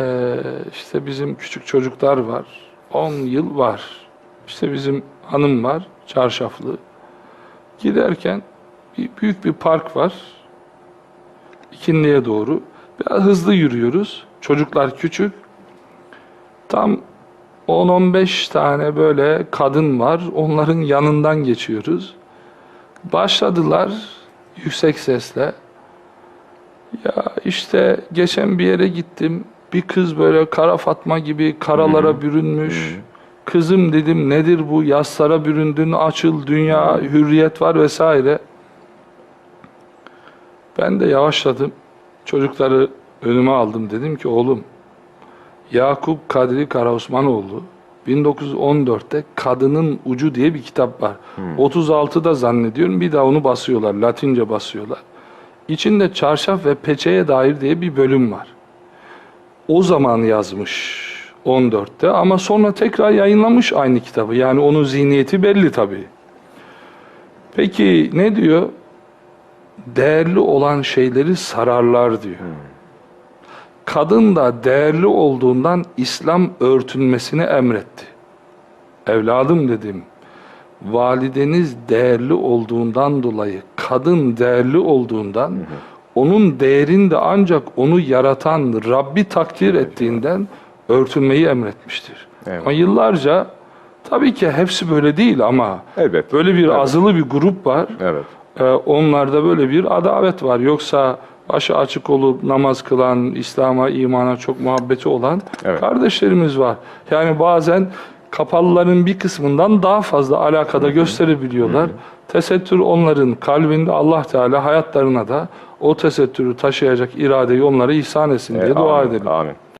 Ee, işte bizim küçük çocuklar var. 10 yıl var. İşte bizim hanım var. Çarşaflı. Giderken bir, büyük bir park var. İkindiye doğru. Biraz hızlı yürüyoruz. Çocuklar küçük. Tam 10-15 tane böyle kadın var. Onların yanından geçiyoruz. Başladılar yüksek sesle. Ya işte geçen bir yere gittim. Bir kız böyle kara fatma gibi karalara bürünmüş. Kızım dedim nedir bu yaslara büründün açıl dünya hürriyet var vesaire. Ben de yavaşladım. Çocukları önüme aldım. Dedim ki oğlum Yakup Kadri Karaosmanoğlu 1914'te Kadının Ucu diye bir kitap var. 36'da zannediyorum bir daha onu basıyorlar. Latince basıyorlar. İçinde çarşaf ve peçeye dair diye bir bölüm var. O zaman yazmış 14'te ama sonra tekrar yayınlamış aynı kitabı. Yani onun zihniyeti belli tabii. Peki ne diyor? Değerli olan şeyleri sararlar diyor. Kadın da değerli olduğundan İslam örtünmesini emretti. Evladım dedim. Valideniz değerli olduğundan dolayı, kadın değerli olduğundan, onun değerini de ancak onu yaratan Rabbi takdir ettiğinden örtünmeyi emretmiştir. Evet. Ama yıllarca tabii ki hepsi böyle değil ama Elbet. böyle bir azılı bir grup var. Evet. Ee, onlarda böyle bir adavet var. Yoksa başı açık olup namaz kılan, İslam'a, imana çok muhabbeti olan Evet. kardeşlerimiz var. Yani bazen kapalıların bir kısmından daha fazla alakada gösterebiliyorlar. Tesettür onların kalbinde Allah Teala hayatlarına da o tesettürü taşıyacak iradeyi onlara ihsan etsin diye E, dua amin, edelim. Amin.